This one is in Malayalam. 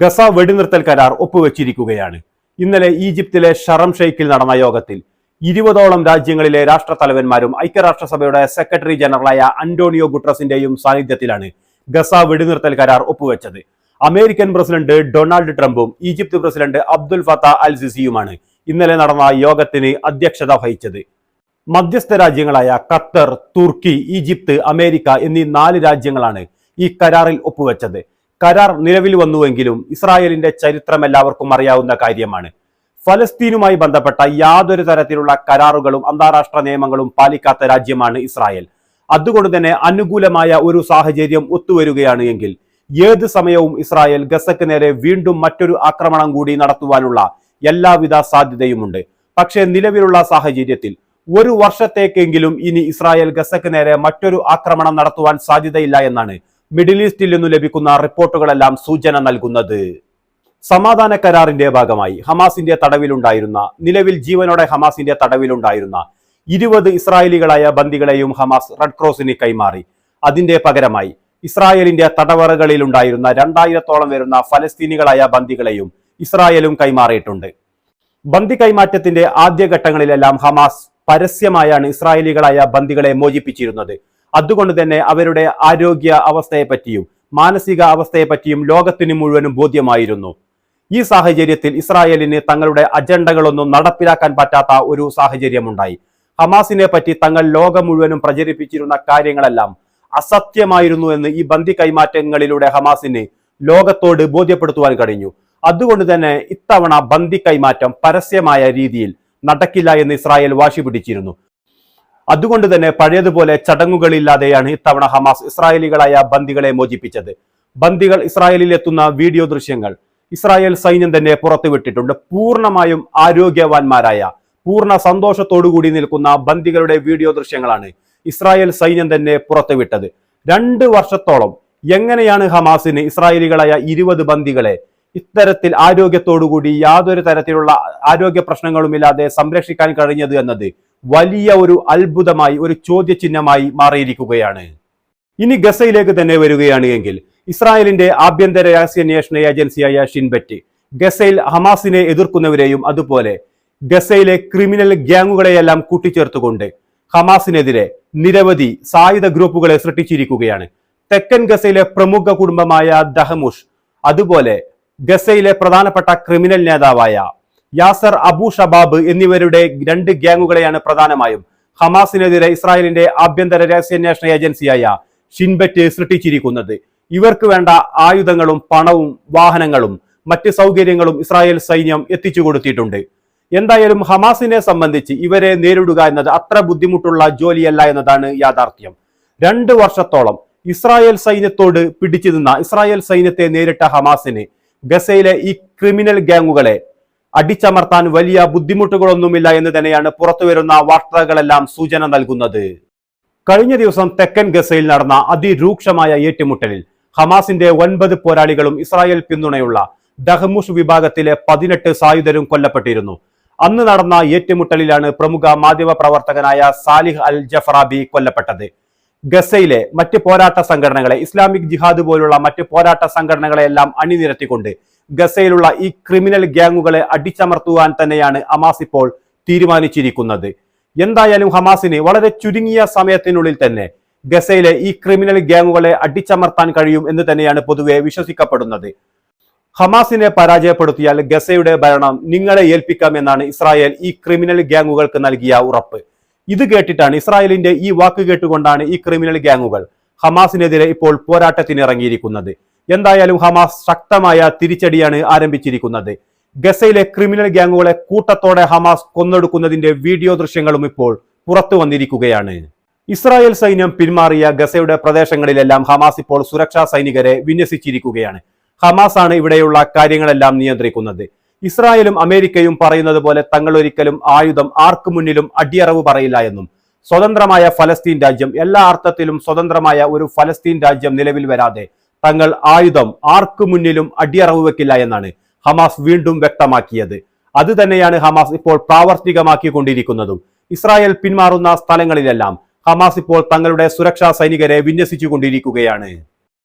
ഗസ വെടിനിർത്തൽ കരാർ ഒപ്പുവെച്ചിരിക്കുകയാണ്. ഇന്നലെ ഈജിപ്തിലെ ഷറം ഷെയ്ഖിൽ നടന്ന യോഗത്തിൽ ഇരുപതോളം രാജ്യങ്ങളിലെ രാഷ്ട്രത്തലവന്മാരും ഐക്യരാഷ്ട്രസഭയുടെ സെക്രട്ടറി ജനറലായ അന്റോണിയോ ഗുട്രസിന്റെയും സാന്നിധ്യത്തിലാണ് ഗസ വെടിനിർത്തൽ കരാർ ഒപ്പുവെച്ചത്. അമേരിക്കൻ പ്രസിഡന്റ് ഡൊണാൾഡ് ട്രംപും Egypt president Abdel Fattah al സിസിയുമാണ് ഇന്നലെ നടന്ന യോഗത്തിന് അധ്യക്ഷത വഹിച്ചത്. മധ്യസ്ഥ രാജ്യങ്ങളായ ഖത്തർ തുർക്കി ഈജിപ്ത് അമേരിക്ക എന്നീ നാല് രാജ്യങ്ങളാണ് ഈ കരാറിൽ ഒപ്പുവെച്ചത്. കരാർ നിലവിൽ വന്നുവെങ്കിലും ഇസ്രായേലിന്റെ ചരിത്രം എല്ലാവർക്കും അറിയാവുന്ന കാര്യമാണ്. ഫലസ്തീനുമായി ബന്ധപ്പെട്ട യാതൊരു തരത്തിലുള്ള കരാറുകളും അന്താരാഷ്ട്ര നിയമങ്ങളും പാലിക്കാത്ത രാജ്യമാണ് ഇസ്രായേൽ. അതുകൊണ്ട് തന്നെ അനുകൂലമായ ഒരു സാഹചര്യം ഒത്തുവരികയാണ് എങ്കിൽ ഏത് സമയവും ഇസ്രായേൽ ഗസക്ക് നേരെ വീണ്ടും മറ്റൊരു ആക്രമണം കൂടി നടത്തുവാനുള്ള എല്ലാവിധ സാധ്യതയുമുണ്ട്. പക്ഷേ നിലവിലുള്ള സാഹചര്യത്തിൽ ഒരു വർഷത്തേക്കെങ്കിലും ഇനി ഇസ്രായേൽ ഗസക്ക് നേരെ മറ്റൊരു ആക്രമണം നടത്തുവാൻ സാധ്യതയില്ല എന്നാണ് മിഡിൽ ഈസ്റ്റിൽ നിന്നു ലഭിക്കുന്ന റിപ്പോർട്ടുകളെല്ലാം സൂചന നൽകുന്നത്. സമാധാന കരാറിന്റെ ഭാഗമായി ഹമാസിന്റെ തടവിലുണ്ടായിരുന്ന നിലവിൽ ജീവനോടെ ഹമാസിന്റെ തടവിലുണ്ടായിരുന്ന ഇരുപത് ഇസ്രായേലികളായ ബന്ദികളെയും ഹമാസ് റെഡ് ക്രോസിന് കൈമാറി. അതിന്റെ പകരമായി ഇസ്രായേലിന്റെ തടവറകളിൽ ഉണ്ടായിരുന്ന രണ്ടായിരത്തോളം വരുന്ന ഫലസ്തീനികളായ ബന്ദികളെയും ഇസ്രായേലും കൈമാറിയിട്ടുണ്ട്. ബന്ദി കൈമാറ്റത്തിന്റെ ആദ്യഘട്ടങ്ങളിലെല്ലാം ഹമാസ് പരസ്യമായാണ് ഇസ്രായേലികളായ ബന്ദികളെ മോചിപ്പിച്ചിരുന്നത്. അതുകൊണ്ട് തന്നെ അവരുടെ ആരോഗ്യ അവസ്ഥയെപ്പറ്റിയും മാനസിക അവസ്ഥയെപ്പറ്റിയും ലോകത്തിന് മുഴുവനും ബോധ്യമായിരുന്നു. ഈ സാഹചര്യത്തിൽ ഇസ്രായേലിന് തങ്ങളുടെ അജണ്ടകളൊന്നും നടപ്പിലാക്കാൻ പറ്റാത്ത ഒരു സാഹചര്യമുണ്ടായി. ഹമാസിനെ പറ്റി തങ്ങൾ ലോകം മുഴുവനും പ്രചരിപ്പിച്ചിരുന്ന കാര്യങ്ങളെല്ലാം അസത്യമായിരുന്നു എന്ന് ഈ ബന്ദി കൈമാറ്റങ്ങളിലൂടെ ഹമാസിന് ലോകത്തോട് ബോധ്യപ്പെടുത്തുവാൻ കഴിഞ്ഞു. അതുകൊണ്ട് തന്നെ ഇത്തവണ ബന്ദി കൈമാറ്റം പരസ്യമായ രീതിയിൽ നടക്കില്ല എന്ന് ഇസ്രായേൽ വാശി പിടിച്ചിരുന്നു. അതുകൊണ്ട് തന്നെ പഴയതുപോലെ ചടങ്ങുകളില്ലാതെയാണ് ഇത്തവണ ഹമാസ് ഇസ്രായേലികളായ ബന്ദികളെ മോചിപ്പിച്ചത്. ബന്ദികൾ ഇസ്രായേലിൽ എത്തുന്ന വീഡിയോ ദൃശ്യങ്ങൾ ഇസ്രായേൽ സൈന്യം തന്നെ പുറത്തുവിട്ടിട്ടുണ്ട്. പൂർണമായും ആരോഗ്യവാന്മാരായ പൂർണ സന്തോഷത്തോടുകൂടി നിൽക്കുന്ന ബന്ദികളുടെ വീഡിയോ ദൃശ്യങ്ങളാണ് ഇസ്രായേൽ സൈന്യം തന്നെ പുറത്തുവിട്ടത്. രണ്ട് വർഷത്തോളം എങ്ങനെയാണ് ഹമാസിന് ഇസ്രായേലികളായ ഇരുപത് ബന്ദികളെ ഇത്തരത്തിൽ ആരോഗ്യത്തോടുകൂടി യാതൊരു തരത്തിലുള്ള ആരോഗ്യ പ്രശ്നങ്ങളുമില്ലാതെ സംരക്ഷിക്കാൻ കഴിഞ്ഞത് എന്നത് വലിയ ഒരു അത്ഭുതമായി ഒരു ചോദ്യചിഹ്നമായി മാറിയിരിക്കുകയാണ്. ഇനി ഗസയിലേക്ക് തന്നെ വരികയാണ് എങ്കിൽ ഇസ്രായേലിന്റെ ആഭ്യന്തര രഹസ്യാന്വേഷണ ഏജൻസിയായ ഷിൻബറ്റ് ഗസയിൽ ഹമാസിനെ എതിർക്കുന്നവരെയും അതുപോലെ ഗസയിലെ ക്രിമിനൽ ഗ്യാങ്ങുകളെയെല്ലാം കൂട്ടിച്ചേർത്തുകൊണ്ട് ഹമാസിനെതിരെ നിരവധി സായുധ ഗ്രൂപ്പുകളെ സൃഷ്ടിച്ചിരിക്കുകയാണ്. തെക്കൻ ഗസയിലെ പ്രമുഖ കുടുംബമായ ദഹമുഷ് അതുപോലെ ഗസയിലെ പ്രധാനപ്പെട്ട ക്രിമിനൽ നേതാവായ യാസർ അബു ഷബാബ് എന്നിവരുടെ രണ്ട് ഗ്യാങ്ങുകളെയാണ് പ്രധാനമായും. ഹമാസിനെതിരെ ഇസ്രായേലിന്റെ ആഭ്യന്തര രഹസ്യാന്വേഷണ ഏജൻസിയായ ഷിൻബെറ്റ് സൃഷ്ടിച്ചിരിക്കുന്നത്. ഇവർക്ക് വേണ്ട ആയുധങ്ങളും പണവും വാഹനങ്ങളും മറ്റ് സൗകര്യങ്ങളും ഇസ്രായേൽ സൈന്യം എത്തിച്ചു കൊടുത്തിട്ടുണ്ട്. എന്തായാലും ഹമാസിനെ സംബന്ധിച്ച് ഇവരെ നേരിടുക എന്നത് അത്ര ബുദ്ധിമുട്ടുള്ള ജോലിയല്ല എന്നതാണ് യാഥാർത്ഥ്യം. രണ്ട് വർഷത്തോളം ഇസ്രായേൽ സൈന്യത്തോട് പിടിച്ചു നിന്ന ഇസ്രായേൽ സൈന്യത്തെ നേരിട്ട ഹമാസിന് ഗസയിലെ ഈ ക്രിമിനൽ ഗ്യാങ്ങുകളെ അടിച്ചമർത്താൻ വലിയ ബുദ്ധിമുട്ടുകളൊന്നുമില്ല എന്ന് തന്നെയാണ് പുറത്തുവരുന്ന വാർത്തകളെല്ലാം സൂചന നൽകുന്നത്. കഴിഞ്ഞ ദിവസം തെക്കൻ ഗസയിൽ നടന്ന അതിരൂക്ഷമായ ഏറ്റുമുട്ടലിൽ ഹമാസിന്റെ ഒൻപത് പോരാളികളും ഇസ്രായേൽ പിന്തുണയുള്ള ദഹമുഷ് വിഭാഗത്തിലെ പതിനെട്ട് സായുധരും കൊല്ലപ്പെട്ടിരുന്നു. അന്ന് നടന്ന ഏറ്റുമുട്ടലിലാണ് പ്രമുഖ മാധ്യമ പ്രവർത്തകനായ സാലിഹ് അൽ ജഫറാബി കൊല്ലപ്പെട്ടത്. ഗസയിലെ മറ്റ് പോരാട്ട സംഘടനകളെ ഇസ്ലാമിക് ജിഹാദ് പോലുള്ള മറ്റ് പോരാട്ട സംഘടനകളെല്ലാം അണിനിരത്തിക്കൊണ്ട് ഗസയിലുള്ള ഈ ക്രിമിനൽ ഗ്യാങ്ങുകളെ അടിച്ചമർത്തുവാൻ തന്നെയാണ് ഹമാസ് ഇപ്പോൾ തീരുമാനിച്ചിരിക്കുന്നത്. എന്തായാലും ഹമാസിന് വളരെ ചുരുങ്ങിയ സമയത്തിനുള്ളിൽ തന്നെ ഗസയിലെ ഈ ക്രിമിനൽ ഗ്യാങ്ങുകളെ അടിച്ചമർത്താൻ കഴിയും എന്ന് തന്നെയാണ് പൊതുവെ വിശ്വസിക്കപ്പെടുന്നത്. ഹമാസിനെ പരാജയപ്പെടുത്തിയാൽ ഗസയുടെ ഭരണം നിങ്ങളെ ഏൽപ്പിക്കാമെന്നാണ് ഇസ്രായേൽ ഈ ക്രിമിനൽ ഗ്യാങ്ങുകൾക്ക് നൽകിയ ഉറപ്പ്. ഇത് കേട്ടിട്ടാണ് ഇസ്രായേലിന്റെ ഈ വാക്ക് കേട്ടുകൊണ്ടാണ് ഈ ക്രിമിനൽ ഗ്യാങ്ങുകൾ ഹമാസിനെതിരെ ഇപ്പോൾ പോരാട്ടത്തിന് ഇറങ്ങിയിരിക്കുന്നത് എന്തായാലും ഹമാസ് ശക്തമായ തിരിച്ചടിയാണ് ആരംഭിച്ചിരിക്കുന്നത്. ഗസയിലെ ക്രിമിനൽ ഗ്യാങ്ങുകളെ കൂട്ടത്തോടെ ഹമാസ് കൊന്നൊടുക്കുന്നതിന്റെ വീഡിയോ ദൃശ്യങ്ങളും ഇപ്പോൾ പുറത്തു വന്നിരിക്കുകയാണ്. ഇസ്രായേൽ സൈന്യം പിന്മാറിയ ഗസയുടെ പ്രദേശങ്ങളിലെല്ലാം ഹമാസ് ഇപ്പോൾ സുരക്ഷാ സൈനികരെ വിന്യസിച്ചിരിക്കുകയാണ്. ഹമാസ് ആണ് ഇവിടെയുള്ള കാര്യങ്ങളെല്ലാം നിയന്ത്രിക്കുന്നത്. ഇസ്രായേലും അമേരിക്കയും പറയുന്നത് പോലെ തങ്ങൾ ഒരിക്കലും ആയുധം ആർക്കു മുന്നിലും അടിയറവ് പറയില്ല എന്നും സ്വതന്ത്രമായ ഫലസ്തീൻ രാജ്യം എല്ലാ അർത്ഥത്തിലും സ്വതന്ത്രമായ ഒരു ഫലസ്തീൻ രാജ്യം നിലവിൽ വരാതെ തങ്ങൾ ആയുധം ആർക്കു മുന്നിലും അടിയറവ് വെക്കില്ല എന്നാണ് ഹമാസ് വീണ്ടും വ്യക്തമാക്കിയത്. അത് തന്നെയാണ് ഹമാസ് ഇപ്പോൾ പ്രാവർത്തികമാക്കിക്കൊണ്ടിരിക്കുന്നതും. ഇസ്രായേൽ പിന്മാറുന്ന സ്ഥലങ്ങളിലെല്ലാം ഹമാസ് ഇപ്പോൾ തങ്ങളുടെ സുരക്ഷാ സൈനികരെ വിന്യസിച്ചുകൊണ്ടിരിക്കുകയാണ്.